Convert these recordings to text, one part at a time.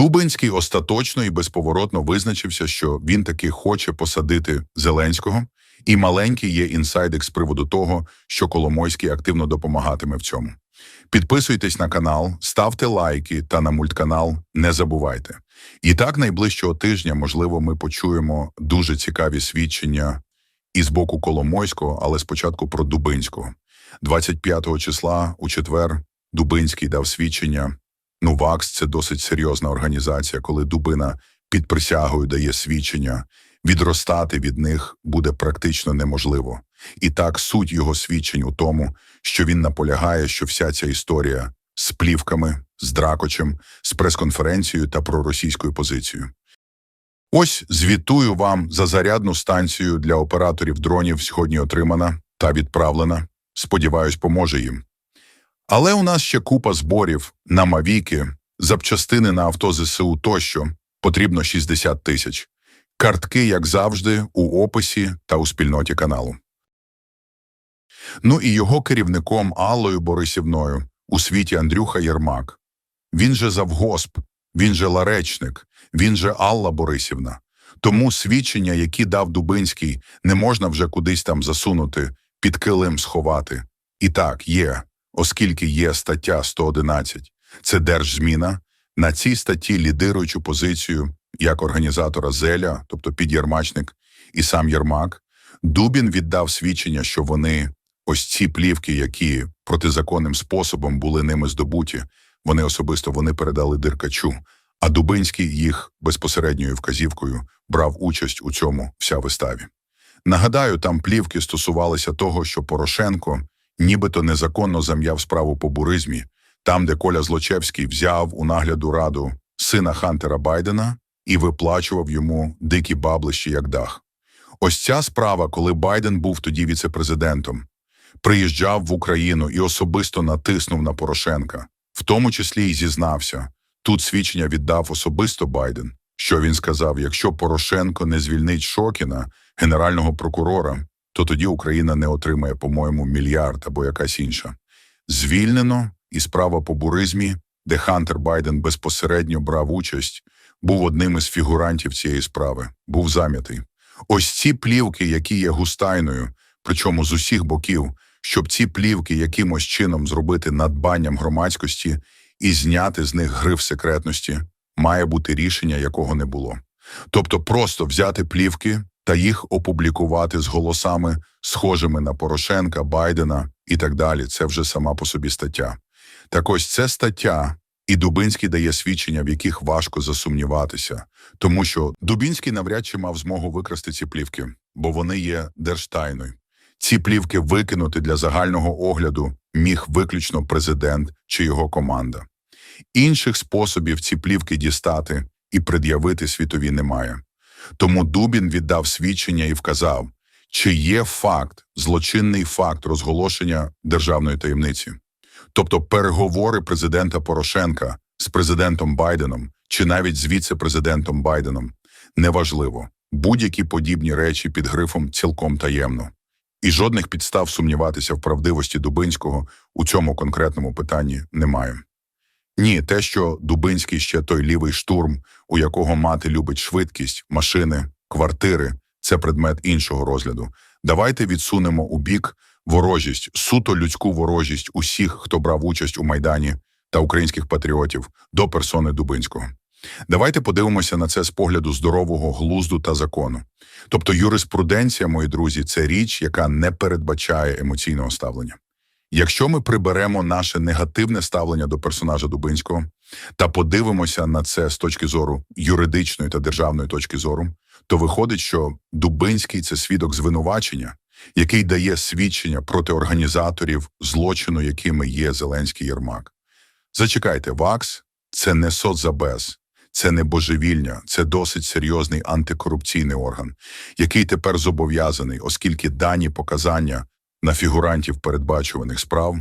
Дубинський остаточно і безповоротно визначився, що він таки хоче посадити Зеленського, і маленький є інсайдик з приводу того, що Коломойський активно допомагатиме в цьому. Підписуйтесь на канал, ставте лайки та на мультканал не забувайте. І так найближчого тижня, можливо, ми почуємо дуже цікаві свідчення і з боку Коломойського, але спочатку про Дубинського. 25 числа у четвер Дубинський дав свідчення. Ну, ВАКС – це досить серйозна організація, коли Дубина під присягою дає свідчення. Відростати від них буде практично неможливо. І так суть його свідчень у тому, що він наполягає, що вся ця історія з плівками, з дракочем, з прес-конференцією та проросійською позицією. Ось звітую вам за зарядну станцію для операторів дронів сьогодні отримана та відправлена. Сподіваюсь, поможе їм. Але у нас ще купа зборів на мавіки, запчастини на авто ЗСУ тощо потрібно 60 тисяч. Картки, як завжди, у описі та у спільноті каналу. Ну і його керівником Аллою Борисівною у світі Андрюха Єрмак. Він же завгосп, він же ларечник, він же Алла Борисівна. Тому свідчення, які дав Дубинський, не можна вже кудись там засунути, під килим сховати. І так, є, оскільки є стаття 111. Це держзміна. На цій статті лідируючу позицію як організатора Зеля, тобто підєрмачник, і сам Єрмак, Дубін віддав свідчення, що вони ось ці плівки, які протизаконним способом були ними здобуті, вони особисто вони передали Диркачу, а Дубинський їх безпосередньою вказівкою брав участь у цьому вся виставі. Нагадаю, там плівки стосувалися того, що Порошенко нібито незаконно зам'яв справу по буризмі, там, де Коля Злочевський взяв у нагляду раду сина Хантера Байдена і виплачував йому дикі баблищі як дах. Ось ця справа, коли Байден був тоді віцепрезидентом, приїжджав в Україну і особисто натиснув на Порошенка, в тому числі й зізнався. Тут свідчення віддав особисто Байден. Що він сказав: якщо Порошенко не звільнить Шокіна, генерального прокурора, то тоді Україна не отримає, по-моєму, мільярд або якась інша. Звільнено і справа по буризмі, де Хантер Байден безпосередньо брав участь, був одним із фігурантів цієї справи, був зам'ятий. Ось ці плівки, які є густайною, причому з усіх боків, щоб ці плівки якимось чином зробити надбанням громадськості і зняти з них гриф секретності, має бути рішення, якого не було. Тобто просто взяти плівки та їх опублікувати з голосами, схожими на Порошенка, Байдена і так далі. Це вже сама по собі стаття. Так ось це стаття, і Дубинський дає свідчення, в яких важко засумніватися, тому що Дубінський навряд чи мав змогу викрасти ці плівки, бо вони є держтайною. Ці плівки викинути для загального огляду міг виключно президент чи його команда. Інших способів ці плівки дістати і пред'явити світові немає. Тому Дубін віддав свідчення і вказав, чи є факт, злочинний факт розголошення державної таємниці, тобто переговори президента Порошенка з президентом Байденом чи навіть з віце-президентом Байденом неважливо. Будь-які подібні речі під грифом цілком таємно. І жодних підстав сумніватися в правдивості Дубинського у цьому конкретному питанні немає. Ні, те, що Дубинський ще той лівий штурм, у якого мати любить швидкість, машини, квартири це предмет іншого розгляду. Давайте відсунемо у бік ворожість, суто людську ворожість усіх, хто брав участь у Майдані та українських патріотів до персони Дубинського. Давайте подивимося на це з погляду здорового глузду та закону. Тобто юриспруденція, мої друзі, це річ, яка не передбачає емоційного ставлення. Якщо ми приберемо наше негативне ставлення до персонажа Дубинського та подивимося на це з точки зору юридичної та державної точки зору, то виходить, що Дубинський це свідок звинувачення, який дає свідчення проти організаторів злочину, якими є Зеленський Єрмак. Зачекайте, ВАКС це не соцзабез, це не божевільня, це досить серйозний антикорупційний орган, який тепер зобов'язаний, оскільки дані показання на фігурантів передбачуваних справ,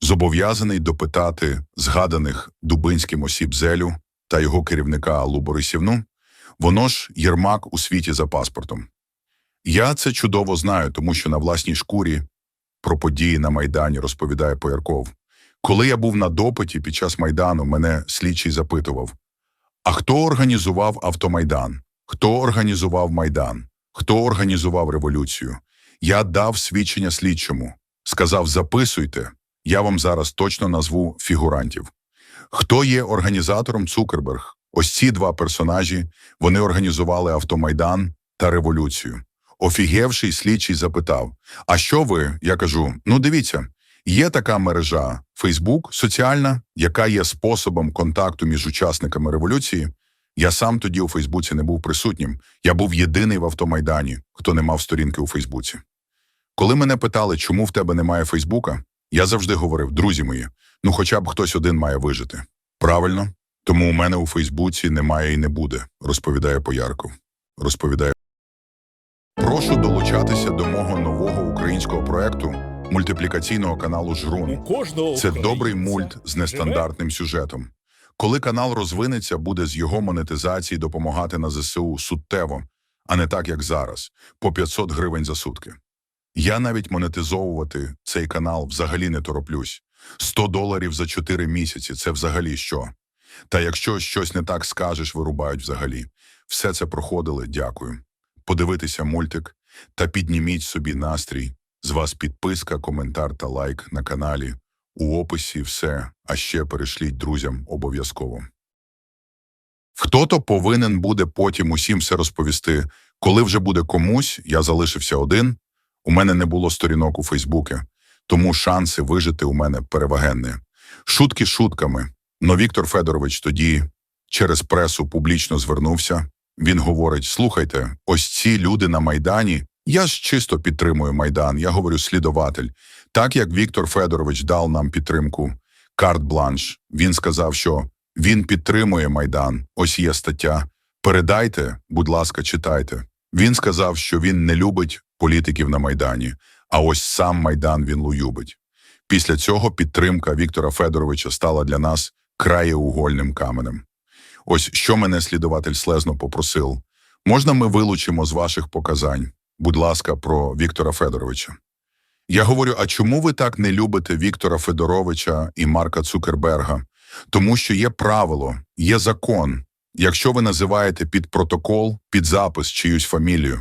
зобов'язаний допитати згаданих дубинським осіб Зелю та його керівника Аллу Борисівну, воно ж Єрмак у світі за паспортом. Я це чудово знаю, тому що на власній шкурі про події на Майдані розповідає Поярков. Коли я був на допиті під час Майдану, мене слідчий запитував: А хто організував автомайдан? Хто організував Майдан? Хто організував революцію? Я дав свідчення слідчому. Сказав, записуйте, я вам зараз точно назву фігурантів. Хто є організатором Цукерберг? Ось ці два персонажі, вони організували автомайдан та революцію. Офігевший слідчий запитав: А що ви? Я кажу: ну дивіться, є така мережа Фейсбук, соціальна, яка є способом контакту між учасниками революції. Я сам тоді у Фейсбуці не був присутнім. Я був єдиний в автомайдані, хто не мав сторінки у Фейсбуці. Коли мене питали, чому в тебе немає Фейсбука, я завжди говорив: друзі мої, ну хоча б хтось один має вижити. Правильно, тому у мене у Фейсбуці немає і не буде, розповідає Поярков. Розповідає. Прошу долучатися до мого нового українського проекту мультиплікаційного каналу Жрун. Це добрий мульт з нестандартним сюжетом. Коли канал розвинеться, буде з його монетизації допомагати на ЗСУ суттєво, а не так, як зараз, по 500 гривень за сутки. Я навіть монетизовувати цей канал взагалі не тороплюсь. 100 доларів за 4 місяці – це взагалі що? Та якщо щось не так скажеш, вирубають взагалі. Все це проходили, дякую. Подивитися мультик та підніміть собі настрій. З вас підписка, коментар та лайк на каналі. У описі все, а ще перешліть друзям обов'язково. Хто-то повинен буде потім усім все розповісти. Коли вже буде комусь, я залишився один, у мене не було сторінок у Фейсбуці, тому шанси вижити у мене перевагенні. Шутки шутками, но Віктор Федорович тоді через пресу публічно звернувся. Він говорить: слухайте, ось ці люди на Майдані. Я ж чисто підтримую Майдан, я говорю слідователь. Так як Віктор Федорович дав нам підтримку карт-бланш, він сказав, що він підтримує Майдан. Ось є стаття. Передайте, будь ласка, читайте. Він сказав, що він не любить політиків на Майдані, а ось сам Майдан він любить. Після цього підтримка Віктора Федоровича стала для нас краєугольним каменем. Ось що мене слідователь слезно попросив. Можна ми вилучимо з ваших показань, будь ласка, про Віктора Федоровича? Я говорю, а чому ви так не любите Віктора Федоровича і Марка Цукерберга? Тому що є правило, є закон. Якщо ви називаєте під протокол, під запис чиюсь фамілію,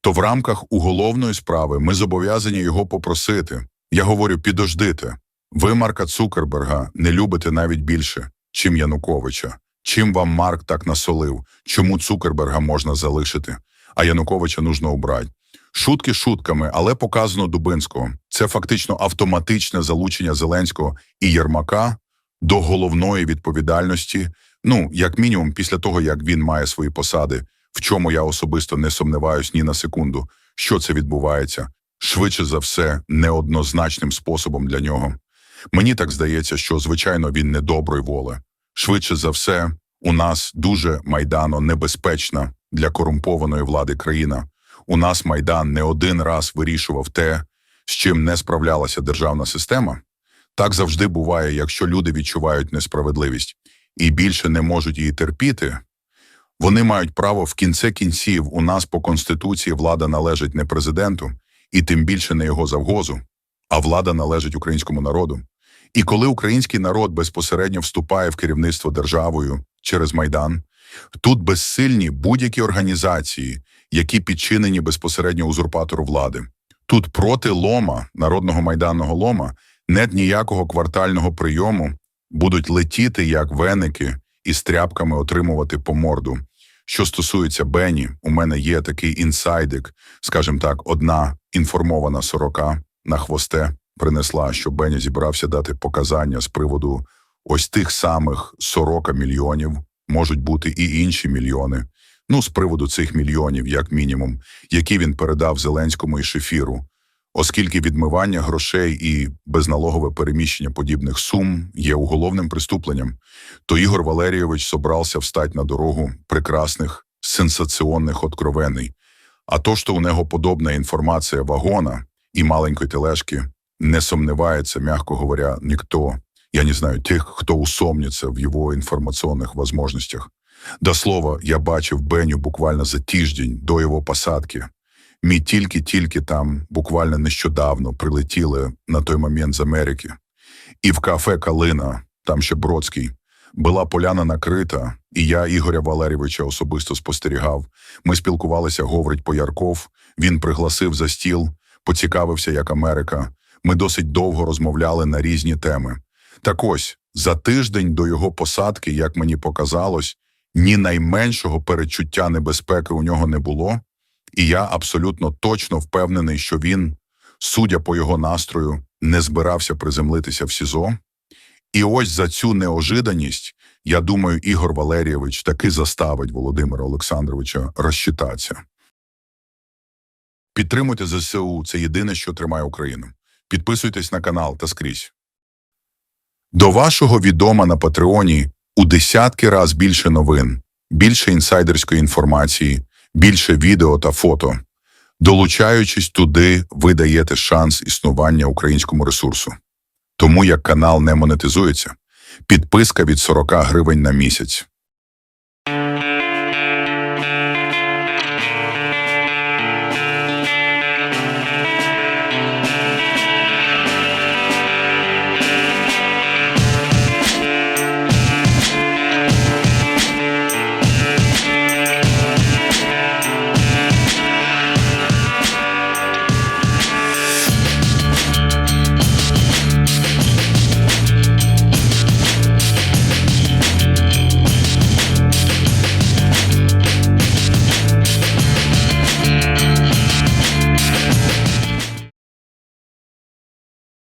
то в рамках уголовної справи ми зобов'язані його попросити. Я говорю, підождите. Ви Марка Цукерберга не любите навіть більше, чим Януковича. Чим вам Марк так насолив? Чому Цукерберга можна залишити, а Януковича нужно убрати? Шутки шутками, але показано Дубинського. Це фактично автоматичне залучення Зеленського і Єрмака до головної відповідальності. Ну, як мінімум, після того, як він має свої посади, в чому я особисто не сумніваюсь ні на секунду, що це відбувається, швидше за все, неоднозначним способом для нього. Мені так здається, що, звичайно, він не доброї воли. Швидше за все, у нас дуже майдано небезпечна для корумпованої влади країна. У нас майдан не один раз вирішував те, з чим не справлялася державна система. Так завжди буває, якщо люди відчувають несправедливість і більше не можуть її терпіти. Вони мають право в кінце кінців у нас по конституції влада належить не президенту, і тим більше не його завгозу, а влада належить українському народу. І коли український народ безпосередньо вступає в керівництво державою через Майдан, тут безсильні будь-які організації, які підчинені безпосередньо узурпатору влади. Тут проти лома, народного майданного лома, нет ніякого квартального прийому, будуть летіти, як веники, і з тряпками отримувати по морду. Що стосується Бені, у мене є такий інсайдик, скажімо так, одна інформована сорока на хвосте принесла, що Беня зібрався дати показання з приводу ось тих самих 40 мільйонів, можуть бути і інші мільйони. Ну, з приводу цих мільйонів, як мінімум, які він передав Зеленському і Шефіру, оскільки відмивання грошей і безналогове переміщення подібних сум є уголовним преступленням, то Ігор Валерійович собрався встать на дорогу прекрасних, сенсаціонних откровений. А то, що у нього подобна інформація вагона і маленької тележки, не сомневается, мягко говоря, никто. Я не знаю тих, хто усомнится в його інформаційних возможностях. До слова, я бачив Беню буквально за тиждень до його посадки. Ми тільки-тільки там буквально нещодавно прилетіли на той момент з Америки. І в кафе Калина, там ще Бродський, Була поляна накрита, і я Ігоря Валерійовича особисто спостерігав. Ми спілкувалися, говорить Поярков. Він пригласив за стіл, поцікавився, як Америка. Ми досить довго розмовляли на різні теми. Так ось, за тиждень до його посадки, як мені показалось, ні найменшого перечуття небезпеки у нього не було, і я абсолютно точно впевнений, що він, судя по його настрою, не збирався приземлитися в СІЗО. І ось за цю неожиданість, я думаю, Ігор Валерійович таки заставить Володимира Олександровича розчитатися. Підтримуйте ЗСУ, це єдине, що тримає Україну. Підписуйтесь на канал та скрізь. До вашого відома на Патреоні у десятки раз більше новин, більше інсайдерської інформації, більше відео та фото. Долучаючись туди, ви даєте шанс існування українському ресурсу. Тому як канал не монетизується, підписка від 40 гривень на місяць.